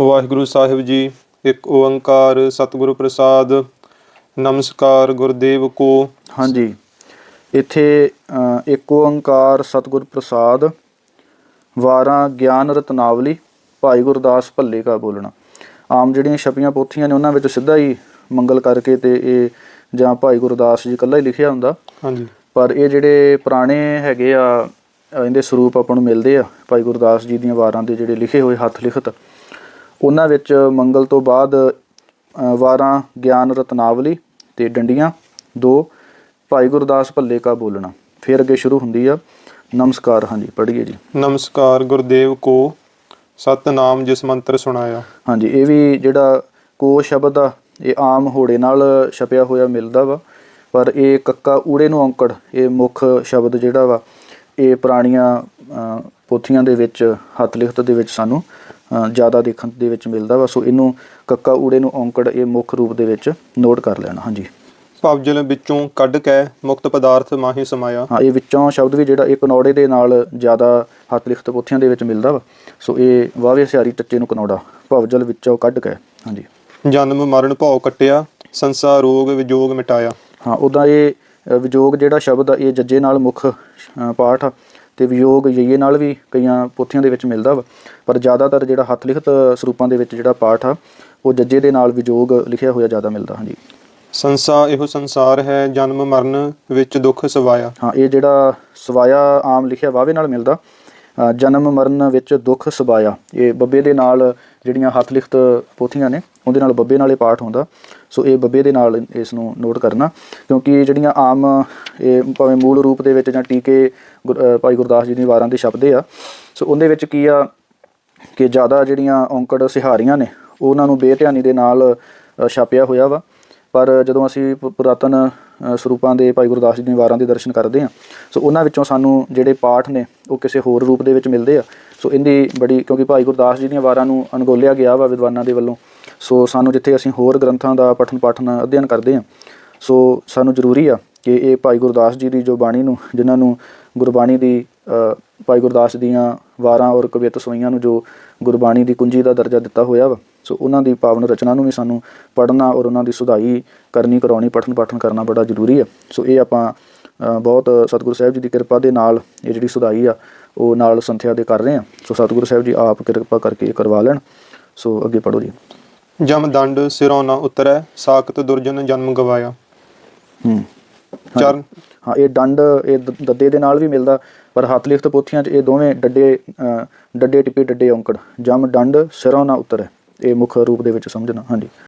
ਵਾਹਿਗੁਰੂ ਸਾਹਿਬ ਜੀ ਇੱਕ ਓੰਕਾਰ ਸਤਿਗੁਰੂ ਪ੍ਰਸਾਦ ਨਮਸਕਾਰ ਗੁਰਦੇਵ ਕੋ। ਹਾਂਜੀ। ਇੱਥੇ ਇੱਕ ਓੰਕਾਰ ਸਤਿਗੁਰ ਪ੍ਰਸਾਦ ਵਾਰਾਂ ਗਿਆਨ ਰਤਨਾਵਲੀ ਭਾਈ ਗੁਰਦਾਸ ਭੱਲੇ ਕਾ ਬੋਲਣਾ। ਆਮ ਜਿਹੜੀਆਂ ਛਪੀਆਂ ਪੋਥੀਆਂ ਨੇ ਉਹਨਾਂ ਵਿੱਚ ਸਿੱਧਾ ਹੀ ਮੰਗਲ ਕਰਕੇ ਤੇ ਇਹ ਜਾਂ ਭਾਈ ਗੁਰਦਾਸ ਜੀ ਇਕੱਲਾ ਹੀ ਲਿਖਿਆ ਹੁੰਦਾ। ਹਾਂਜੀ। ਪਰ ਇਹ ਜਿਹੜੇ ਪੁਰਾਣੇ ਹੈਗੇ ਆ ਇਹਦੇ ਸਰੂਪ ਆਪਾਂ ਨੂੰ ਮਿਲਦੇ ਆ ਭਾਈ ਗੁਰਦਾਸ ਜੀ ਦੀਆਂ ਵਾਰਾਂ ਦੇ ਜਿਹੜੇ ਲਿਖੇ ਹੋਏ ਹੱਥ ਲਿਖਤ। ਉਹਨਾਂ ਵਿੱਚ ਮੰਗਲ ਤੋਂ ਬਾਅਦ ਵਾਰਾਂ ਗਿਆਨ ਰਤਨਾਵਲੀ ਤੇ ਡੰਡੀਆਂ ਦੋ ਭਾਈ ਗੁਰਦਾਸ ਭੱਲੇ ਕਾ ਬੋਲਣਾ। ਫਿਰ ਅੱਗੇ ਸ਼ੁਰੂ ਹੁੰਦੀ ਆ। ਨਮਸਕਾਰ ਹਾਂਜੀ ਪੜ੍ਹੀਏ ਜੀ। ਨਮਸਕਾਰ ਗੁਰਦੇਵ ਕੋ ਸਤਨਾਮ ਜਿਸ ਮੰਤਰ ਸੁਣਾਇਆ। ਹਾਂਜੀ ਇਹ ਵੀ ਜਿਹੜਾ ਕੋ ਸ਼ਬਦ ਆ ਇਹ ਆਮ ਹੋੜੇ ਨਾਲ ਛਪਿਆ ਹੋਇਆ ਮਿਲਦਾ ਵਾ। ਪਰ ਇਹ ਕੱਕਾ ਊੜੇ ਨੂੰ ਔਂਕੜ ਇਹ ਮੁੱਖ ਸ਼ਬਦ ਜਿਹੜਾ ਵਾ ਇਹ ਪੁਰਾਣੀਆਂ ਪੋਥੀਆਂ ਦੇ ਵਿੱਚ ਹੱਥ ਲਿਖਤ ਦੇ ਵਿੱਚ ਸਾਨੂੰ ਜ਼ਿਆਦਾ ਦੇਖਣ ਦੇ ਵਿੱਚ ਮਿਲਦਾ ਵਾ। ਸੋ ਇਹਨੂੰ ਕੱਕਾ ਊੜੇ ਨੂੰ ਔਂਕੜ ਇਹ ਮੁੱਖ ਰੂਪ ਦੇ ਵਿੱਚ ਨੋਟ ਕਰ ਲੈਣਾ। ਹਾਂਜੀ। ਭਵਜਲ ਵਿੱਚੋਂ ਕੱਢ ਕੇ ਮੁਕਤ ਪਦਾਰਥ ਮਾਹੀ ਸਮਾਇਆ। ਹਾਂ ਇਹ ਵਿੱਚੋਂ ਸ਼ਬਦ ਵੀ ਜਿਹੜਾ ਇਹ ਕਨੌੜੇ ਦੇ ਨਾਲ ਜ਼ਿਆਦਾ ਹੱਥ ਲਿਖਤ ਪੋਥੀਆਂ ਦੇ ਵਿੱਚ ਮਿਲਦਾ ਵਾ। ਸੋ ਇਹ ਵਾਵੇ ਸਿਆਰੀ ਟੱਚੇ ਨੂੰ ਕਨੌੜਾ ਭਵਜਲ ਵਿੱਚੋਂ ਕੱਢ ਕੇ। ਹਾਂਜੀ। ਜਨਮ ਮਰਨ ਭਉ ਕਟਿਆ ਸੰਸਾਰ ਰੋਗ ਵਿਜੋਗ ਮਿਟਾਇਆ। ਹਾਂ ਉਦਾਂ ਇਹ ਅ, ਵਿਯੋਗ ਜਿਹੜਾ ਸ਼ਬਦ ਆ ਇਹ ਜੱਜੇ ਨਾਲ ਮੁੱਖ ਪਾਠ ਆ। ਤੇ ਵਿਯੋਗ ਯਈਏ ਨਾਲ ਵੀ ਕਈਆਂ ਪੋਥੀਆਂ ਦੇ ਵਿੱਚ ਮਿਲਦਾ ਵਾ। ਪਰ ਜ਼ਿਆਦਾਤਰ ਜਿਹੜਾ ਹੱਥ ਲਿਖਤ ਸਰੂਪਾਂ ਦੇ ਵਿੱਚ ਜਿਹੜਾ ਪਾਠ ਆ ਉਹ ਜੱਜੇ ਦੇ ਨਾਲ ਵਿਯੋਗ ਲਿਖਿਆ ਹੋਇਆ ਜ਼ਿਆਦਾ ਮਿਲਦਾ ਹਾਂਜੀ। ਸੰਸਾ ਇਹੋ ਸੰਸਾਰ ਹੈ ਜਨਮ ਮਰਨ ਵਿੱਚ ਦੁੱਖ ਸਵਾਇਆ। ਹਾਂ ਇਹ ਜਿਹੜਾ ਸਵਾਇਆ ਆਮ ਲਿਖਿਆ ਵਾਵੇ ਨਾਲ ਮਿਲਦਾ। ਜਨਮ ਮਰਨ ਵਿੱਚ ਦੁੱਖ ਸਬਾਇਆ ਇਹ ਬੱਬੇ ਦੇ ਨਾਲ ਜਿਹੜੀਆਂ ਹੱਥ ਲਿਖਤ ਪੋਥੀਆਂ ਨੇ, ਉਹਦੇ ਨਾਲ ਬੱਬੇ ਨਾਲੇ ਪਾਠ ਹੁੰਦਾ। ਸੋ ਇਹ ਬੱਬੇ ਦੇ ਨਾਲ ਇਸ ਨੂੰ ਨੋਟ ਕਰਨਾ, ਕਿਉਂਕਿ ਜਿਹੜੀਆਂ ਆਮ, ਇਹ ਭਾਵੇਂ ਮੂਲ ਰੂਪ ਦੇ ਵਿੱਚ ਜਾਂ ਟੀਕੇ ਗੁਰ- ਭਾਈ ਗੁਰਦਾਸ ਜੀ ਦੀ ਵਾਰਾਂ ਦੇ ਸ਼ਬਦੇ ਆ। ਸੋ ਉਹਦੇ ਵਿੱਚ ਕੀ ਆ ਕਿ ਜ਼ਿਆਦਾ ਜਿਹੜੀਆਂ ਔਂਕੜ ਸਿਹਾਰੀਆਂ ਨੇ, ਉਹਨਾਂ ਨੂੰ ਬੇਧਿਆਨੀ ਦੇ ਨਾਲ ਛਾਪਿਆ ਹੋਇਆ ਵਾ। ਪਰ ਜਦੋਂ ਅਸੀਂ ਪੁਰਾਤਨ ਸਰੂਪਾਂ ਦੇ ਭਾਈ ਗੁਰਦਾਸ ਜੀ ਦੀਆਂ ਵਾਰਾਂ ਦੇ ਦਰਸ਼ਨ ਕਰਦੇ ਹਾਂ ਸੋ ਉਹਨਾਂ ਵਿੱਚੋਂ ਸਾਨੂੰ ਜਿਹੜੇ ਪਾਠ ਨੇ, ਉਹ ਕਿਸੇ ਹੋਰ ਰੂਪ ਦੇ ਵਿੱਚ ਮਿਲਦੇ ਆ। ਸੋ ਇਹਦੀ ਬੜੀ, ਕਿਉਂਕਿ ਭਾਈ ਗੁਰਦਾਸ ਜੀ ਦੀਆਂ ਵਾਰਾਂ ਨੂੰ ਅਣਗੋਲਿਆ ਗਿਆ ਵਾ ਵਿਦਵਾਨਾਂ ਦੇ ਵੱਲੋਂ। ਸੋ ਸਾਨੂੰ ਜਿੱਥੇ ਅਸੀਂ ਹੋਰ ਗ੍ਰੰਥਾਂ ਦਾ ਪਠਨ ਪਾਠਨ ਅਧਿਐਨ ਕਰਦੇ ਹਾਂ ਸੋ ਸਾਨੂੰ ਜ਼ਰੂਰੀ ਆ ਕਿ ਇਹ ਭਾਈ ਗੁਰਦਾਸ ਜੀ ਦੀ ਜੋ ਬਾਣੀ ਨੂੰ, ਜਿਨ੍ਹਾਂ ਨੂੰ ਗੁਰਬਾਣੀ ਦੀ ਭਾਈ ਗੁਰਦਾਸ ਦੀਆਂ ਵਾਰਾਂ ਔਰ ਕਵਿਤ ਸੋਈਆਂ ਨੂੰ ਜੋ ਗੁਰਬਾਣੀ ਦੀ ਕੁੰਜੀ ਦਾ ਦਰਜਾ ਦਿੱਤਾ ਹੋਇਆ ਵਾ ਸੋ ਉਹਨਾਂ ਦੀ ਪਾਵਨ ਰਚਨਾ ਨੂੰ ਵੀ ਸਾਨੂੰ ਪੜ੍ਹਨਾ ਔਰ ਉਹਨਾਂ ਦੀ ਸੁਧਾਈ ਕਰਨੀ ਕਰਾਉਣੀ ਪਠਨ ਪਾਠਨ ਕਰਨਾ ਬੜਾ ਜ਼ਰੂਰੀ ਆ। ਸੋ ਇਹ ਆਪਾਂ ਬਹੁਤ ਸਤਿਗੁਰੂ ਸਾਹਿਬ ਜੀ ਦੀ ਕਿਰਪਾ ਦੇ ਨਾਲ ਇਹ ਜਿਹੜੀ ਸੁਧਾਈ ਆ ਉਹ ਨਾਲ ਸੰਥਿਆ ਦੇ ਕਰ ਰਹੇ ਆ। ਸੋ ਸਤਿਗੁਰੂ ਸਾਹਿਬ ਜੀ ਆਪ ਕਿਰਪਾ ਕਰਕੇ ਇਹ ਕਰਵਾ ਲੈਣ। ਸੋ ਅੱਗੇ ਪੜੋ ਜੀ। ਜਮ ਦੰਡ ਸਿਰੋਂ ਨਾ ਉਤਰੈ ਸਾਖਤ ਦੁਰਜਨ ਜਨਮ ਗਵਾਇਆ। ਹੂੰ। ਚਰਨ। ਹਾਂ ਇਹ ਡੰਡ ਇਹ ਦ- ਦੱਦੇ ਦੇ ਨਾਲ ਵੀ ਮਿਲਦਾ ਪਰ ਹੱਥ ਲਿਖਤ ਪੋਥੀਆਂ 'ਚ ਇਹ ਦੋਵੇਂ ਡੱਡੇ ਅ, ਡੱਡੇ ਟਿੱਪੇ ਡੱਡੇ ਔਂਕੜ। ਜਮ ਡੰਡ ਸਿਰੋਂ ਨਾ ਉਤਰੈ। ਇਹ ਮੁੱਖ ਰੂਪ ਦੇ ਵਿੱਚ ਸਮਝਣਾ ਹਾਂਜੀ।